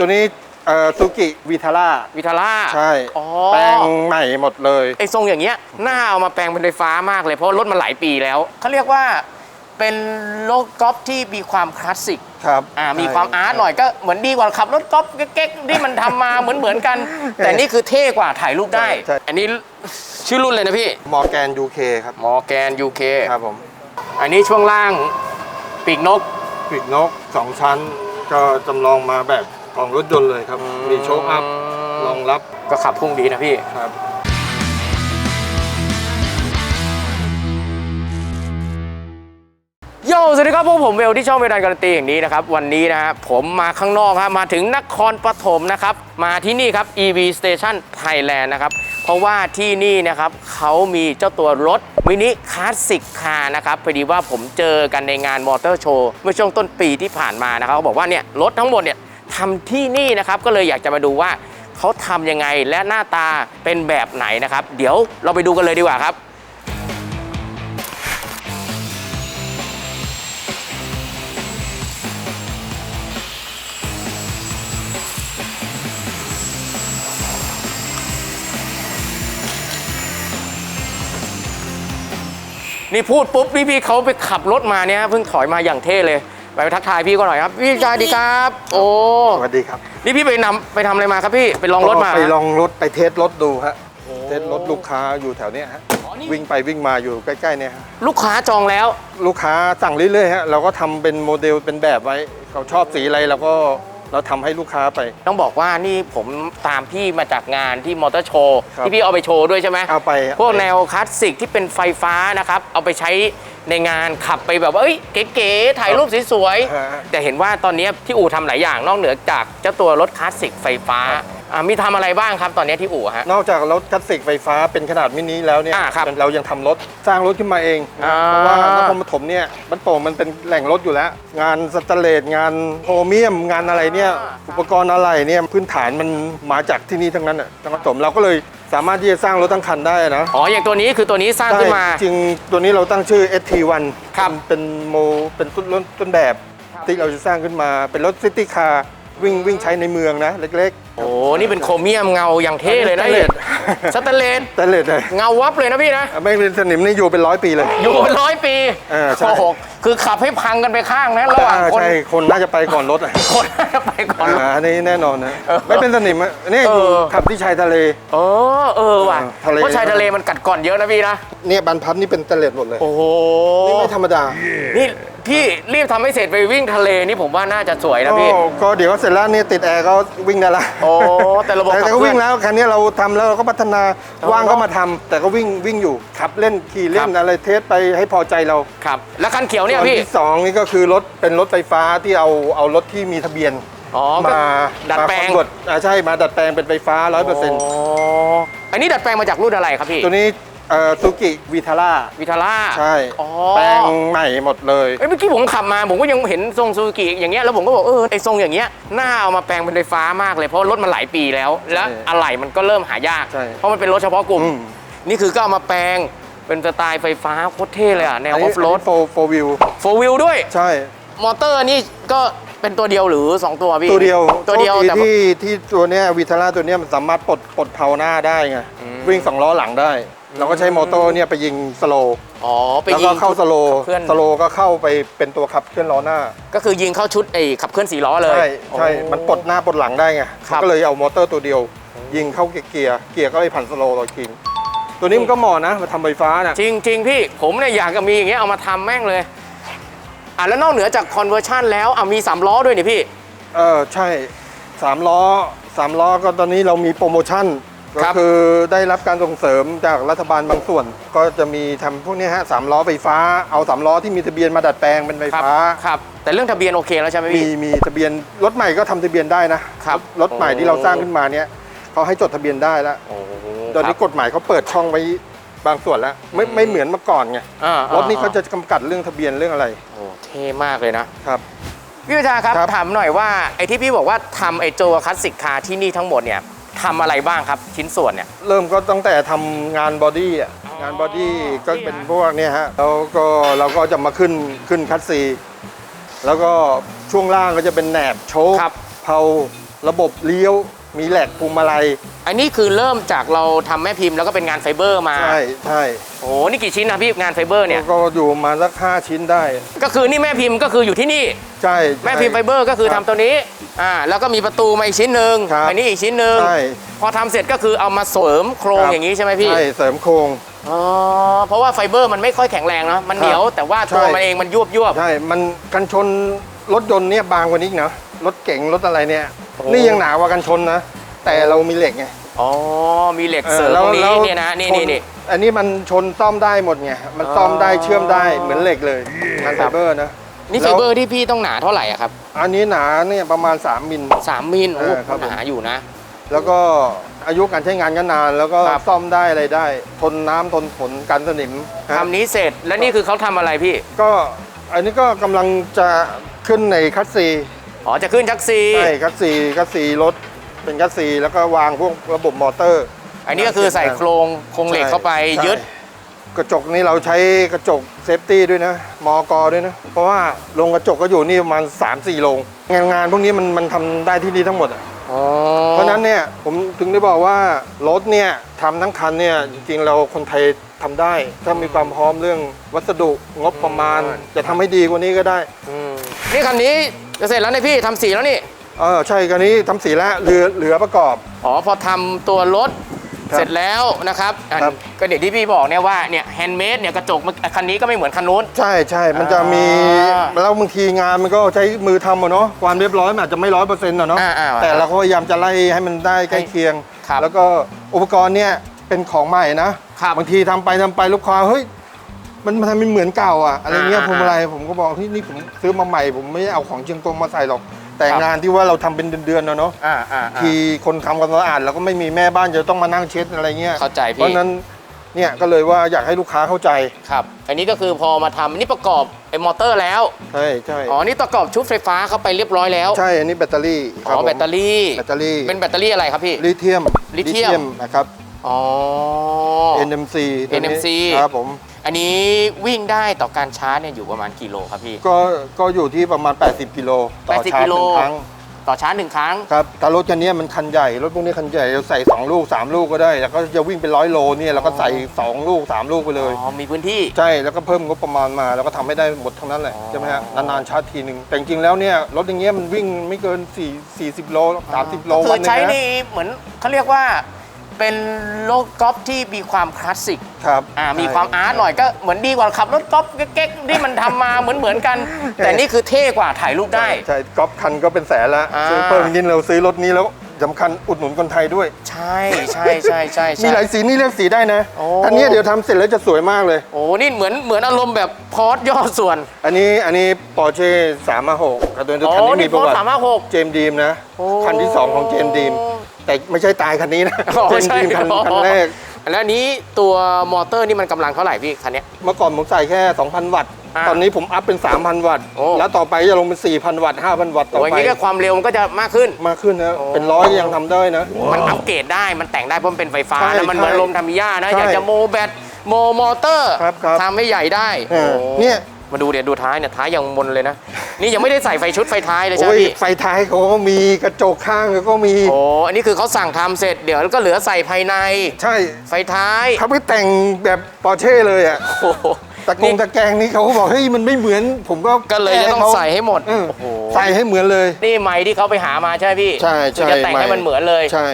ตัวนี้ซูกิวิทาร่าวิทาร่าใช่อ๋อแปลงใหม่หมดเลย ไอ้ทรงอย่างเงี้ยน่าเอามาแปลงเป็นไฟฟ้ามากเลยเพราะรถมันหลายปีแล้วเขาเรียกว่าเป็นรถกอล์ฟที่มีความคลาสสิกครับอ่ามีความอาร์ตหน่อยก็เหมือนดีกว่าขับรถกอล์ฟเก๊กๆที่มันทำมา เหมือนเหมือนๆกัน แต่นี่คือเท่กว่าถ่ายรูปได้ใช่อันนี้ชื่อรุ่นเลยนะพี่มอร์แกนยูเคครับมอร์แกนยูเคครับผมอันนี้ช่วงล่างปีกนก ปีกนกสองชั้นก็จำลองมาแบบ ของรถยนต์เลยครับ มีโชคอัพรองรับก็ขับพุ่งดีนะพี่ครับโยสวัสดีครับพวกผมเวลที่ช่องเวลาการันตีอย่างนี้นะครับ วันนี้นะฮะผมมาข้างนอกครับมาถึงนครปฐมนะครับ มาที่นี่ครับ EV Station Thailand นะครับ เพราะว่าที่นี่นะครับเขามีเจ้าตัวรถมินิคลาสสิกคาร์นะครับพอดีว่าผมเจอกันในงานมอเตอร์โชว์เมื่อช่วงต้นปีที่ผ่านมานะครับเขาบอกว่าเนี่ยรถทั้งหมดเนี่ย ทำที่นี่นะครับ ก็เลยอยากจะมาดูว่าเขาทำยังไงและหน้าตาเป็นแบบไหนนะครับ เดี๋ยวเราไปดูกันเลยดีกว่าครับนี่พูดปุ๊บนี่พี่เขาไปขับรถมาเนี่ยเพิ่งถอยมาอย่างเท่เลย ไปทักทายพี่ก็หน่อยครับ พี่ชายดีครับ โอ้สวัสดีครับ นี่พี่ไปนำไปทำอะไรมาครับพี่ไปลองรถมาก็ไปลองรถไปเทสรถดูฮะเทสรถลูกค้าอยู่แถวเนี้ยฮะอ๋อนี่วิ่งไปวิ่งมาอยู่ใกล้ๆเนี่ยฮะลูกค้าจองแล้ว ลูกค้าสั่งเรื่อยๆฮะเราก็ทำเป็นโมเดลเป็นแบบไว้เขาชอบสีอะไรเราก็เราทำให้ลูกค้าไป ต้องบอกว่านี่ผมตามพี่มาจากงานที่มอเตอร์โชว์ครับที่พี่เอาไปโชว์ด้วยใช่ไหมเอาไป พวกแนวคลาสสิกที่เป็นไฟฟ้านะครับ เอาไปใช้ ในงานขับไปแบบว่าเอ้ยเก๋ๆถ่ายรูปสวยฮะ ๆแต่เห็นว่าตอนนี้ที่อู่ทำหลายอย่างนอกเหนือจากเจ้าตัวรถคลาสสิกไฟฟ้าอ่ามีทำอะไรบ้างครับตอนนี้ที่อู่ฮะ นอกจากรถคลาสสิกไฟฟ้าเป็นขนาดมินิแล้วเนี่ยอ่าครับเรายังทำรถสร้างรถขึ้นมาเองอ่า เพราะว่านครปฐมเนี่ยมันโป่งมันเป็นแหล่งรถอยู่แล้ว งานสแตนเลสงานโครเมียม งานอะไรเนี่ยอุปกรณ์อะไรเนี่ยพื้นฐานมันมาจากที่นี่ทั้งนั้นอะนครปฐมเราก็เลย สามารถที่จะสร้างรถทั้งคันได้นะอ๋ออย่างตัวนี้คือตัวนี้สร้างขึ้นมาใช่จริงตัวนี้เราตั้งชื่อ ST1 ครับเป็นโมเป็นต้นรถต้นแบบครับที่เราจะสร้างขึ้นมาเป็นรถซิตี้คาร์ วิ่งวิ่งใช้ในเมืองนะ เล็กๆ โอ้นี่เป็นโครเมียมเงาอย่างเท่เลยนะสแตนเลส สแตนเลสแต่เลยเลยเงาวับเลยนะพี่นะไม่เป็นสนิมนี่อยู่เป็นร้อยปีเลย อยู่เป็นร้อยปีเออใช่ โอ้โหคือขับให้พังกันไปข้างนะระหว่างอ่าคน ใช่คนน่าจะไปก่อนรถอะคนจะไปก่อน อ่าอันนี้แน่นอนนะ เออไม่เป็นสนิมอะนี่เอออ ยู่ขับที่ชายทะเล เออเออว่ะเออทะเล เพราะชายทะเลมันกัดก่อนเยอะนะพี่นะ เนี่ยบรรพับนี่เป็นตะเล็ดหมดเลย โอ้โห นี่ไม่ธรรมดา นี่ พี่รีบทำให้เสร็จไปวิ่งทะเลนี่ผมว่าน่าจะสวยนะพี่ โอ้ก็เดี๋ยวเสร็จแล้วเนี่ยติดแอร์ก็วิ่งได้ละโอ้แต่ระบบแต่ขับก็เคลื่วิ่อนงแล้วคันนี้เราทำแล้วเราก็พัฒนาอ๋อว่างก็มาทำแต่ก็วิ่งวิ่งอยู่ขับเล่นขี่เล่นครับ อะไรเทสไปให้พอใจเราครับ แล้วคันเขียวเนี่ยส่วนพี่ ที่สองนี่ก็คือรถเป็นรถไฟฟ้าที่เอาเอารถที่มีทะเบียนอ๋อก็มาดัดแปลง มา convert อ่าใช่มาดัดแปลงเป็นไฟฟ้า100%อ๋ออันนี้ดัดแปลงมาจากรุ่นอะไรครับพี่ ตัวนี้ ซูกิวิทาร่าวิทาร่าใช่อ๋อแปลงใหม่หมดเลย เอ้ยเมื่อกี้ผมขับมาผมก็ยังเห็นทรงซูซูกิอย่างเงี้ยแล้วผมก็บอกเออไอทรงอย่างเงี้ยน่าเอามาแปลงเป็นไฟฟ้ามากเลยเพราะรถมันหลายปีแล้ว แล้วอะไหล่มันก็เริ่มหายาก ใช่เพราะมันเป็นรถเฉพาะกลุ่ม อืม นี่คือก็เอามาแปลงเป็นสไตล์ไฟฟ้าโคตรเท่เลยอะแนวออฟโรดโฟโฟวิวโฟวิลด้วย ใช่ มอเตอร์นี่ก็เป็นตัวเดียวหรือ 2 ตัวพี่ตัวเดียวตัวเดียวโชคแต่ ที่ที่ตัวเนี้ยวิทาร่าตัวเนี้ยมันสามารถปลดปลดเพลาหน้าได้ไงอืมวิ่งสองล้อหลังได้ เราก็ใช้มอเตอร์เนี่ยไปยิงสโลว์อ๋อไปแล้วยิก็ง เข้าสโลว์ขับเคลื่อน สโลว์ก็เข้าไปเป็นตัวขับเคลื่อนล้อหน้า ก็คือยิงเข้าชุดไอขับเคลื่อนสี่ล้อเลย ใช่ใช่โอ้มันปลดหน้าปลดหลังได้ไงครับก็เลยเอามอเตอร์ตัวเดียว ยิงเข้าเกียร์เกียร์ก็ไปผันสโลว์ต่อกินตัวนี้มันก็เหมาะนะมาทำไฟฟ้าน่ะจริงจริง ๆ พี่ผมเนี่ยอยากจะมีอย่างเงี้ยเอามาทำแม่งเลยอะแล้วนอกเหนือจากคอนเวอร์ชันแล้วอะมี3ล้อด้วยนี่พี่ เออใช่สามล้อสามล้อก็ตอนนี้เรามีโปรโมชั่น ก็ครับคือได้รับการส่งเสริมจากรัฐบาลบางส่วน ก็จะมีทำพวกนี้ฮะสามล้อไฟฟ้าเอาสามล้อที่มีทะเบียนมาดัดแปลงเป็นไฟครับฟ้าครับแต่เรื่องทะเบียนโอเคแล้วใช่ไหมมีพี่มีทะเบียนรถใหม่ก็ทำทะเบียนได้นะครับรถใหม่ที่เราสร้างขึ้นมาเนี่ยเขาให้จดทะเบียนได้แล้วโอ้โหตอนนี้กฎหมายเขาเปิดช่องไว้บางส่วนแล้วไม่ไม่เหมือนเมื่อก่อนไงอ่ารถนี้เขาจะจำกัดเรื่องทะเบียนเรื่องอะไรโอ้เท่มากเลยนะครับพี่วิชาครับครับถามหน่อยว่าไอ้ที่พี่บอกว่าทำไอ้โจคลาสสิกคาร์ที่นี่ทั้งหมดเนี่ย ทำอะไรบ้างครับชิ้นส่วนเนี่ย เริ่มก็ตั้งแต่ทำงานบอดี้อะอ๋องานบอดี้ก็นี่ฮะเป็นพวกเนี้ยฮะแล้วก็เราก็จะมาขึ้นขึ้นคัสซี แล้วก็ช่วงล่างก็จะเป็นแหนบโชคครับ เพลาระบบเลี้ยว มีแหลกพวงมาลัยอันนี้คือเริ่มจากเราทำแม่พิมพ์แล้วก็เป็นงานไฟเบอร์มาใช่ใช่โอ้โหนี่กี่ชิ้นนะพี่งานไฟเบอร์เนี่ย ก็อยู่มาสักห้าชิ้นได้ ก็คือนี่แม่พิมพ์ก็คืออยู่ที่นี่ ใช่แม่พิมพ์ไฟเบอร์ก็คือทำตัวนี้ อ่าแล้วก็มีประตูมาอีกชิ้นหนึ่งครับอันนี้อีกชิ้นหนึ่งใช่ พอทำเสร็จก็คือเอามาเสริมโครงครับอย่างนี้ใช่ไหมพี่ใช่เสริมโครง อ๋อเพราะว่าไฟเบอร์มันไม่ค่อยแข็งแรงเนาะมันเหนียว แต่ว่าตัวใช่ มันเองมันยวบยวบ ใช่ มันกันชนรถยนต์เนี่ยบางกว่านี้อีกนะรถเก๋งรถอะไรเนี่ย โอ้ นี่ยังหนากว่ากันชนนะ แต่เรามีเหล็กไงอ๋อมีเหล็กออเสริมแล้ตวรงนี้แล้วเนี่ยนะนี่ชนี่นี่ อันนี้มันชนซ่อมได้หมดไง มันอ๋อซ่อมได้เชื่อมได้เหมือนเหล็กเลยงานไฟเบอร์นะ นี่ไฟแล้วเบอร์ที่พี่ต้องหนาเท่าไหร่อะครับ อันนี้หนาเนี่ยประมาณ 3มิลสามมิลโอ้เออครับผม หนาอยู่นะ แล้วก็อายุการใช้งานก็นาน แล้วก็ครับ ซ่อมได้อะไรได้ ทนน้ำทนฝนกันสนิมครับทำนี้เสร็จแล้วนี่คือเขาทำอะไรพี่ ก็อันนี้ก็กำลังจะขึ้นในคัสซีอ๋อจะขึ้นชักซีใช่คัสซีคัสซีรถเป็นคัสซีแล้วก็วางพวกระบบมอเตอร์ อันนี้ก็คือใส่โครงโครงเหล็กเข้าไปใช่ยึด กระจกนี่เราใช้กระจกเซฟตี้ด้วยนะ มอกอด้วยนะ เพราะว่าโรงกระจกก็อยู่นี่ประมาณ 3-4โรงงานงานพวกนี้มันมันทำได้ที่นี่ทั้งหมดอะอ๋อเพราะฉะนั้นเนี่ยผมถึงได้บอกว่ารถเนี่ยทำทั้งคันเนี่ยจริงๆเราคนไทยทำได้ ถ้ามีความพร้อมเรื่องวัสดุงบประมาณ จะทำให้ดีกว่านี้ก็ได้อืมนี่คันนี้จะเสร็จแล้วนี่พี่ทำสีแล้วนี่เออใช่กันนี้ทำสีแล้วเหลือเหลือประกอบ อ๋อพอทำตัวรถ ครับเสร็จแล้วนะครับอันครับ ก็เดี๋ยวที่พี่บอกเนี่ยว่าเนี่ยแฮนด์เมดเนี่ยกระจกมันคันนี้ก็ไม่เหมือนคันนู้น ใช่ใช่มันจะมีอ่าแล้วบางทีงานมันก็ใช้มือทำอะเนาะความเรียบร้อยมันอาจจะไม่ร้อยเปอร์เซ็นต์อะเนาะอ่าอ่าแต่เราก็พยายามจะไล่ให้มันได้ใกล้เคียง ครับแล้วก็อุปกรณ์เนี่ยเป็นของใหม่นะครับ บางทีทำไปทำไปลูกค้าเฮ้ยมันมันทำเป็นเหมือนเก่าอะอะไรเงี้ยอ่าพวงมาลัยผมก็บอกเฮ้ยนี่ผมซื้อมาใหม่ ผมไม่ได้เอาของเชียงตงมาใส่หรอก แต่ครับงานที่ว่าเราทำเป็นเดือนๆนะเนาะอ่าอ่าอ่าทีคนทำความสะอาดแล้วก็ไม่มีแม่บ้านจะต้องมานั่งเช็ดอะไรเงี้ยเข้าใจเพพี่ราะฉะนั้นเนี่ยก็เลยว่าอยากให้ลูกค้าเข้าใจครับอันนี้ก็คือพอมาทำนี่ประกอบไอ้มอเตอร์แล้วใช่ใช่อ๋อนี่ประกอบชุดไฟฟ้าเข้าไปเรียบร้อยแล้ว ใช่อันนี้แบตเตอรี่คอ๋รับอผมแบตเตอรี่แบตเตอรี่เป็นแบตเตอรี่อะไรครับพี่ลิเธียมลิเธียมนะครับอ๋อ NMC ตัวนี้ NMC ครับผม อันนี้วิ่งได้ต่อการชาร์จเนี่ยอยู่ประมาณกี่โลครับพี่ ก็ก็อยู่ที่ประมาณ 80 กิโลต่อ80ชาร์จกิโลหนึ่งครั้งต่อชาร์จหนึ่งครั้ง ครับแต่รถคันนี้มันคันใหญ่ รถพวกนี้คันใหญ่เราใส่ 2 ลูก 3 ลูกก็ได้ แล้วก็จะวิ่งเป็นร้อยโลเนี่ยเราก็ใส่ 2 ลูก 3 ลูกไปเลย อ๋อ มีพื้นที่ ใช่ แล้วก็เพิ่มงบประมาณมาแล้วก็ทำให้ได้หมดทั้งนั้นแหละ อ๋อ ใช่ไหมฮะ นานๆชาร์จทีหนึ่งแต่จริงๆแล้วเนี่ย รถอย่างเงี้ยมันวิ่งไม่เกิน 4 40 โล 30 โลคืวัอนหนึงใช้นะ นี่เหมือนเขาเรียกว่า เป็นรถกอล์ฟที่มีความคลาสสิกครับอ่ามีใช่ความอาร์ตหน่อยก็เหมือนดีกว่าขับรถกอล์ฟเก๊กๆที่มันทำมาเหมือนเหมือนๆกัน แต่นี่คือเท่กว่าถ่ายรูปได้ ใช่ก๊อปคันก็เป็นแสนละอ่า ซื้อเพิ่มนิดเราซื้อรถนี้แล้วสำคัญอุดหนุนคนไทยด้วย ใช่ใช่ใช่ใช่ใช่ มีหลายสีนี่เลือกสีได้นะโอ้อันเนี้ยเดี๋ยวทำเสร็จแล้วจะสวยมากเลย โอ้นี่เหมือนเหมือนอารมณ์แบบพอร์ตย่อส่วนอันนี้อันนี้ปอร์เช่สามหกตัวอ๋คันอนี้นี่มีพประอร์วัตติสามห้าหก เจมส์ดีมนะ โอ้ คันที่ 2 ของเจมส์ดีม แต่ไม่ใช่ตายคันนี้นะอ๋อเจมส์ใช่ดีมคันอ๋อคันแรก แล้วอันนี้ตัวมอเตอร์นี่มันกำลังเท่าไหร่พี่คันเนี้ย เมื่อก่อนผมใส่แค่ 2,000 วัตต์ อ่าตอนนี้ผมอัพเป็น 3,000 วัตต์ โอ้ แล้วต่อไปจะลงเป็น 4,000 วัตต์ 5,000 วัตต์ต่โอ้อยอย่างไปนี้ก็ความเร็วมันก็จะมากขึ้น มากขึ้นนะ โอ้ เป็นร้อยก็ยังทำได้นะ มันอัปเกรดได้มันแต่งได้เพราะมันเป็นไฟฟ้าใช่นะมันเหมือนใช่ลมทามิยานะใช่อยากจะโมแบตโมมอเตอร์ครับครับทำให้ใหญ่ได้เออโอ้เนี่ย มาดูเดี๋ยวดูท้ายเนี่ยท้ายยังมนเลยนะ นี่ยังไม่ได้ใส่ไฟชุดไฟท้ายเลยใช่ไหโอ้มยพี่ไฟท้ายเขาก็มีกระจกข้างเขาก็มี โอ้อันนี้คือเขาสั่งทำเสร็จเดี๋ยวก็เหลือใส่ภายใน ใช่ไฟท้ายเขาไปแต่งแบบปอร์เช่เลยอะโอ้โหตะกงตะแกรงนี่เขาก็บอกเฮ้ยมันไม่เหมือน ผมก็ก็เลยจะต้องแก้ขาใส่ให้หมดเออโอ้โห ใส่ให้เหมือนเลย นี่ไม้ที่เขาไปหามาใช่ไหมพี่ใช่ใช่คือจะแต่งให้มันเหมือนเลยใช่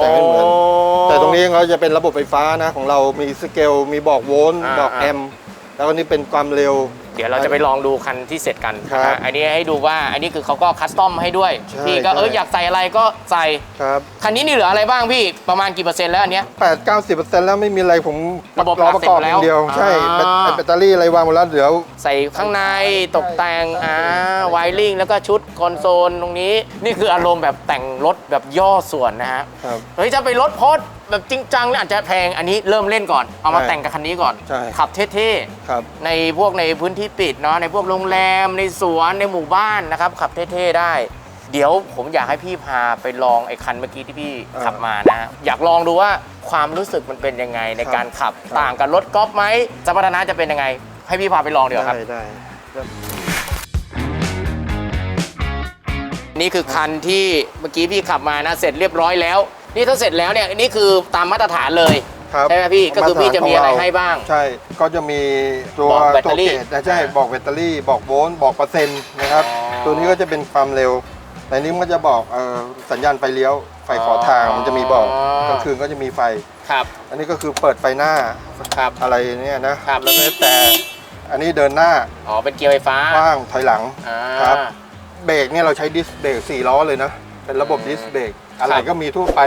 แต่ไม่เหมือน โแต่ตรงนี้เขาจะเป็นระบบไฟฟ้านะ ของเรามีสเกลมีบอกโวลต์อ่าบอกอ่า แอมป์แล้วก็นี่เป็นความเร็ว เดี๋ยวเราจะไปลองดูคันที่เสร็จกันครับนะฮะอันนี้ให้ดูว่าอันนี้คือเขาก็คัสตอมให้ด้วยใช่พี่ก็เออใช่ อยากใส่อะไรก็ใส่ครับคันนี้นี่เหลืออะไรบ้างพี่ประมาณกี่เปอร์เซ็นต์แล้วอันเนี้ย 8 9 0 แล้วไม่มีอะไรผมระบบรอประกอบหลัอกเสร็จย่างเดียวแล้วใช่อ่าแบตแบตเตอรี่อะไรวางหมดแล้วเดี๋ยว ใส่ข้างในตกแต่งอ่าไวริงแล้วก็ชุดคอนโซลตรงนี้ นี่คืออารมณ์แบบแต่งรถแบบย่อส่วนนะฮะครับ เฮ้ยจะไปรถโพสต์แบบจริงจังเนี่ยอาจจะแพงอันนี้เริ่มเล่นก่อน เอามาใช่แต่งกับคันนี้ก่อน ใช่ ขับเท่ครับ ๆ ในพวกในพื้นที่ปิดเนาะในพวกโรงแรมในสวนในหมู่บ้านนะครับ ขับเท่ๆได้ เดี๋ยวผมอยากให้พี่พาไปลองไอ้คันเมื่อกี้ที่พี่อ่าขับมานะฮะอยากลองดูว่าความรู้สึกมันเป็นยังไงในครับการขับครับ ต่างกับรถกอล์ฟไหมสมรรถนะจะเป็นยังไง ให้พี่พาไปลองเดี๋ยวาครับ ได้ได้นี่คือคันที่เมื่อกี้พี่ขับมานะเสร็จเรียบร้อยแล้ว นี่ถ้าเสร็จแล้วเนี่ยนี่คือตามมาตรฐานเลย ครับใช่ไหมพี่ก็คือพี่จะมีอะไรมาตฐานขงเาให้บ้าง ใช่ก็จะมีตัวบอกแบตเตตัอวรี่เกจนะใช่อ่าบอกแบตเตอรี่บอกโวลต์บอกเปอร์เซ็นต์นะครับ อ๋อตัวนี้ก็จะเป็นความเร็วในนี้มันก็จะบอกเอ่อสัญญาณไฟเลี้ยวไฟขอทางอ๋อมันจะมีบอกกลางคืนก็จะมีไฟ ครับ อันนี้ก็คือเปิดไฟหน้าครับอะไรเนี่ยนะครับ แล้วก็แต่อันนี้เดินหน้าอ๋อเป็นเกียร์ไฟฟ้าว่างถอยหลัง อ่า ครับ เบรกเนี่ยเราใช้ดิสเบรก4ล้อเลยนะ เป็นระบบดิสเบรก อะไรก็มีทั่วไป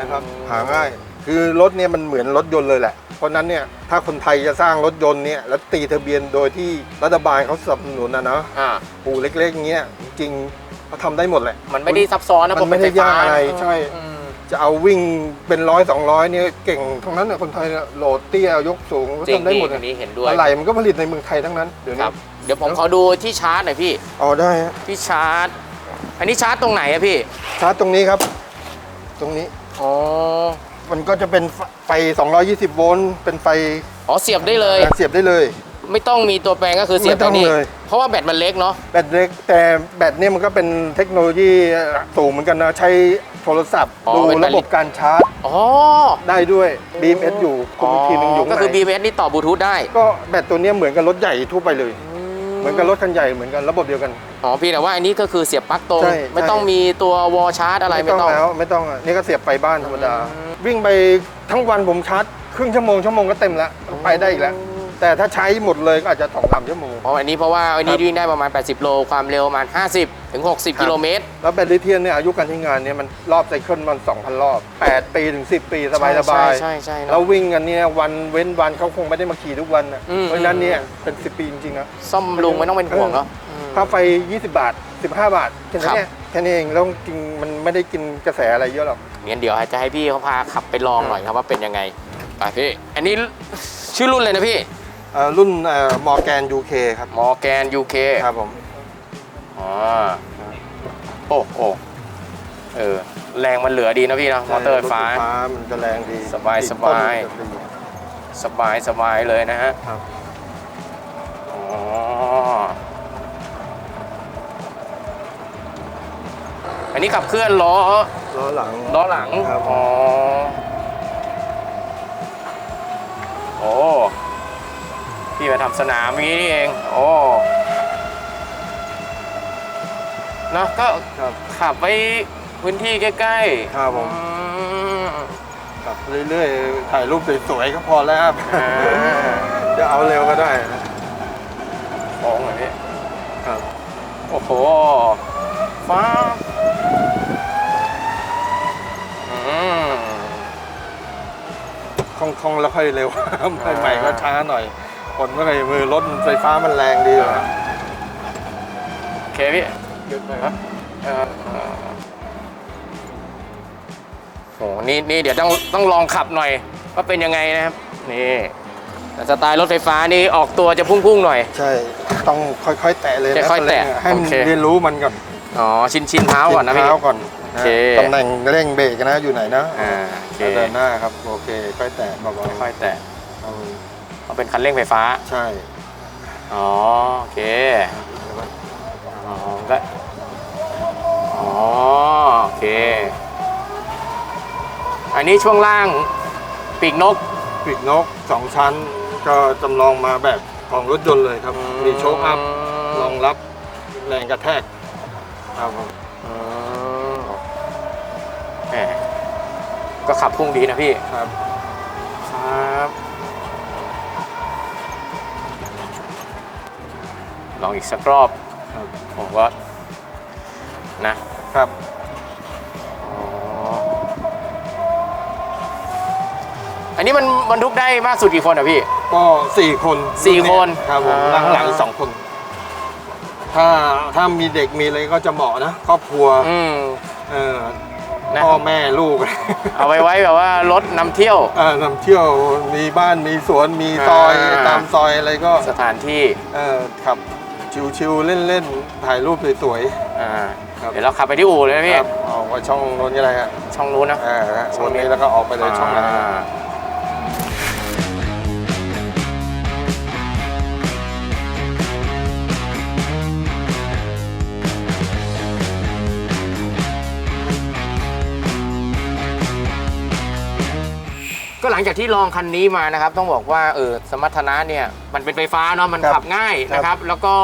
นะครับหาง่าย คือรถเนี่ยมันเหมือนรถยนต์เลยแหละ เพราะฉะนั้นเนี่ยถ้าคนไทยจะสร้างรถยนต์เนี่ยแล้วตีทะเบียนโดยที่รัฐบาลเขาสนับสนุนนะเนาะอ่าปูเล็กๆอย่างเงี้ยจริงๆเขาทำได้หมดแหละ มันไม่ได้ซับซ้อนนะมันไม่ได้ผเป็ฟฟ้ยากอะไรใช่อืมจะเอาวิ่งเป็นร้อยสองร้อยเนี่ยเก่งทั้งนั้นเนี่ยคนไทยเนี่ยโหลดเตี้ยยกสูงก็จริงทำได้พี่หมดอันอะนี้เห็นด้วยอะไรมันก็ผลิตในเมืองไทยทั้งนั้นเดี๋ยวคนี้รับเดี๋ยวผมขอดูที่ชาร์จหน่อยพี่อ๋อได้ฮะที่ชาร์จ อันนี้ชาร์จตรงไหนอะพี่ ชาร์จตรงนี้ครับ ตรงนี้ อ๋อ มันก็จะเป็นไฟ 220 โวลต์ เป็นไฟ อ๋อ เสียบได้เลย เสียบได้เลย ไม่ต้องมีตัวแปลงก็คือเสียบไม่ต้องไปนี่เลยเพราะว่าแบตมันเล็กเนาะ แบตเล็ก แต่แบตเนี่ยมันก็เป็นเทคโนโลยีสูงเหมือนกันนะ ใช้โทรศัพท์อ๋อดูเป็นแบตระบบการชาร์จ อ๋อ ได้ด้วย BMS อยู่กดอีกทีหนึงอยู่ก็ข้างคือใน BMS นี่ต่อบลูทูธได้ ก็แบตตัวเนี้ยเหมือนกับรถใหญ่ทั่วไปเลย เหมือนกับรถคันใหญ่เหมือนกันระบบเดียวกัน อ๋อพี่แต่ว่าอันนี้ก็คือเสียบปลั๊กตรง ใช่ไม่ใช่ต้องมีตัววอลชาร์จอะไรไม่ต้องแล้วไม่ต้องอะนี่ก็เสียบไปบ้านธรรมดา วิ่งไปทั้งวันผมชาร์จครึ่งชั่วโมงชั่วโมงก็เต็มแล้วไปได้อีกแล้ว แต่ถ้าใช้หมดเลยก็อาจจะสองสามชั่วโมงเพราะอันนี้เพราะว่าอันนี้ครับ วิ่งได้ประมาณ 80 โล ความเร็วประมาณ 50 ถึง 60 กิโลเมตร แล้วแบตลิเธียมเนี่ยอายุการใช้งานเนี่ยมันรอบไซเคิลมัน 2,000 รอบ 8 ปีถึง 10 ปีสบายสบายใช่ใช่ใช่แล้ววิ่งกันเนี่ยวันเว้นวันเขาคงไม่ได้มาขี่ทุกวันนะอืม เพราะฉะนั้นเนี่ยเป็น 10 ปีจริงๆนะ ซ่อมลุงไม่ต้องเป็นห่วงเนาะ ค่าไฟ 20 บาท 15 บาทแค่นั้นเนี่ยแค่นี้เองแล้วจริงมันไม่ได้กินกระแสอะไรเยอะหรอกงั้นเดี๋ยวจะให้พี่เขาพาขับไปลองหน่อยครับว่าเป็นยังไงไปพี่อันนี้ชื่อรุ่นเลยนะพี่เอ่อรุ่นมอร์แกนยูเคครับมอแกน UK ครับผมอ๋อโอ้โอ้เออแรงมันเหลือดีนะพี่เนาะมอเตอร์ไฟฟ้าถฟ้ามันจะแรงดีสบายสบายต้นมันจะดีสบายสบายเลยนะฮะครับ อันนี้ขับเคลื่อนล้อล้อหลังล้อหลังครับอ๋อโอ้พี่มาทำสนามอย่างนี้นี่เองโอ้เนอะก็ครับขับไปพื้นที่ใกล้ๆครับผมอืมขับเรื่อยๆ ถ่ายรูปสวยๆก็พอแล้วครับอ่าจะเอาเร็วก็ได้โค้งเลยพี่ครับ โอ้โหฟ้า อืมคล่องๆแล้วค่อยเร็วใหม่ๆก็ช้าหน่อยคนไม่เคยมือรถไฟฟ้ามันแรงดีกว่าโอเคพี่หยุดหน่อยครับเอ่อโอ้โหนี่นี่เดี๋ยวต้องต้องลองขับหน่อย ว่าเป็นยังไงนะครับ นี่แต่สไตล์รถไฟฟ้านี่ออกตัวจะพุ่งๆหน่อย ใช่ ต้องค่อยๆ แตะเลยนะค่อยๆแตะให้มันโอเคเรียนรู้มันก่อน อ๋อชินชินเท้าก่อนนะพี่ เท้าก่อนโอนะเค ตำแหน่งเร่งเบรกนะอยู่ไหนนะอ่าโอเคเดินหน้าครับโอเคค่อยแตะเบาค่อยๆแตะๆเอาเอาเป็นคันเร่งไฟฟ้า ใช่อ๋อโอเคอ๋อก็อ๋อโอเค อันนี้ช่วงล่างปีกนก ปีกนกสองชั้น ก็จำลองมาแบบของรถยนต์เลยครับ มีโชคอัพรองรับแรงกระแทก ครับผมอืมแหมก็ขับพุ่งดีนะพี่ ครับ ครับ ลองอีกสักรอบ ครับ ผมว่านะ ครับอ๋ออันนี้มันบรรทุกได้มากสุดกี่คนอะพี่ ก็สี่คนสี่คน ครับผมอ่านั่งหลังสองคน ถ้าถ้ามีเด็กมีอะไรก็จะเหมาะนะครอบครัวอืม เออนะ พ่อแม่ลูก เอาไว้ไว้แบบว่ารถนำเที่ยว เออนำเที่ยวมีบ้านมีสวนมีซอยอ่า ตามซอยอะไรก็สถานที่เออขับชิวๆเล่นๆถ่ายรูปสวย อ่าครับ เดี๋ยวเราขับไปที่อู่เลยนะๆพี่ครับออกไปช่องโน้นก็ได้ฮะช่องนู้นนะอ่าฮะโซนนี้แล้วก็ออกไปเลยช่องนั้น อ่า ก็หลังจากที่ลองคันนี้มานะครับ ต้องบอกว่าเออสมรรถนะเนี่ยมันเป็นไฟฟ้าเนาะมันครับขับง่ายนะครับ แล้วก็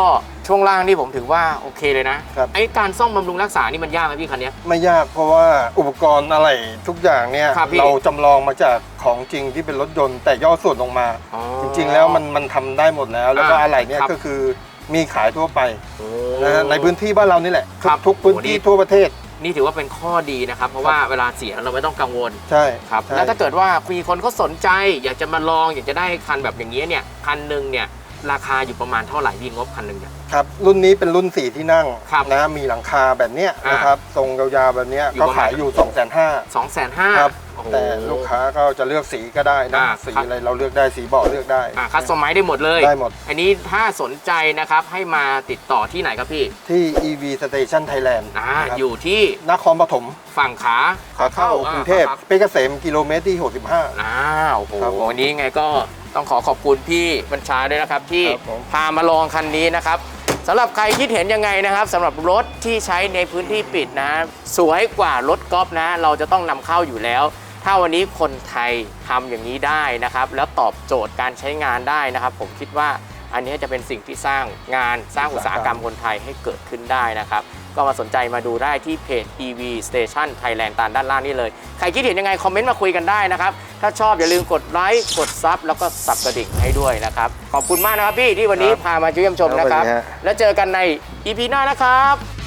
ช่วงล่างนี่ผมถือว่าโอเคเลยนะครับ ไอ้การซ่อมบำรุงรักษานี่มันยากไหมพี่คันเนี้ย ไม่ยากเพราะว่าอุปกรณ์อะไรทุกอย่างเนี่ยครับพี่ เราจำลองมาจากของจริงที่เป็นรถยนต์แต่ย่อส่วนลงมา อ๋อ จริง ๆ แล้วมันมันทำได้หมดแล้ว แล้วก็อ่าอะไรเนี่ยครับ ก็คือมีขายทั่วไปโอ้ นะฮะในพื้นที่บ้านเรานี่แหละ ครับทุกๆพื้นที่โอ้นี่ทั่วประเทศ นี่ถือว่าเป็นข้อดีนะครับ เพราะว่าเวลาเสียเราไม่ต้องกังวลใช่ครับ ใช่ แล้วถ้าเกิดว่ามีคนเขาสนใจ อยากจะมาลองอยากจะได้คันแบบอย่างนี้ยเนี่ยคันหนึ่งเนี่ย ราคาอยู่ประมาณเท่าไหร่พี่งบคันหนึ่งเนี่ย ครับรุ่นนี้เป็นรุ่นสี่ที่นั่งครับนะมีหลังคาแบบเนี้ยอ่านนะครับทรงยาวๆแบบเนี้ยอยู่ก็ประมาณ ขายอยู่2 5 0 0 0สองแสนห้า ครับแต่ลูกค้าก็จะเลือกสีก็ได้นะอ่า สีครับอะไรเราเลือกได้สีเบาะเลือกได้ อ่าคัสตอมไมซ์ได้หมดเลย ได้หมด อันนี้ถ้าสนใจนะครับให้มาติดต่อที่ไหนครับพี่ที่ EV Station Thailand อ่านะครับอยู่ที่นครปฐมฝั่งขาขาเข้ากรุงเทพอ่าเพชรเกษมกิโลเมตรที่ 65อ่าโอ้โหครับผม วันนี้ไงก็ ต้องขอขอบคุณพี่บัญชาด้วยนะครับ ที่ครับผม พามาลองคันนี้นะครับสำหรับใครคิดเห็นยังไงนะครับสำหรับรถที่ใช้ในพื้นที่ปิดนะ สวยกว่ารถกอล์ฟนะ เราจะต้องนำเข้าอยู่แล้ว ถ้าวันนี้คนไทยทำอย่างนี้ได้นะครับ แล้วตอบโจทย์การใช้งานได้นะครับ ผมคิดว่า อันนี้จะเป็นสิ่งที่สร้างงานสร้างอุตสาหกรรมคนไทยให้เกิดขึ้นได้นะครับ ก็มาสนใจมาดูได้ที่เพจ EV Station Thailand ตามด้านล่างนี่เลย ใครคิดเห็นยังไง คอมเมนต์มาคุยกันได้นะครับ ถ้าชอบอย่าลืมกดไลค์กดซับแล้วก็สับกระดิ่งให้ด้วยนะครับ ขอบคุณมากนะครับพี่ที่วันนี้ครับพามาเยี่ยมชมนะครับครับสวัสดีฮะแล้วเจอกันใน EP หน้านะครับ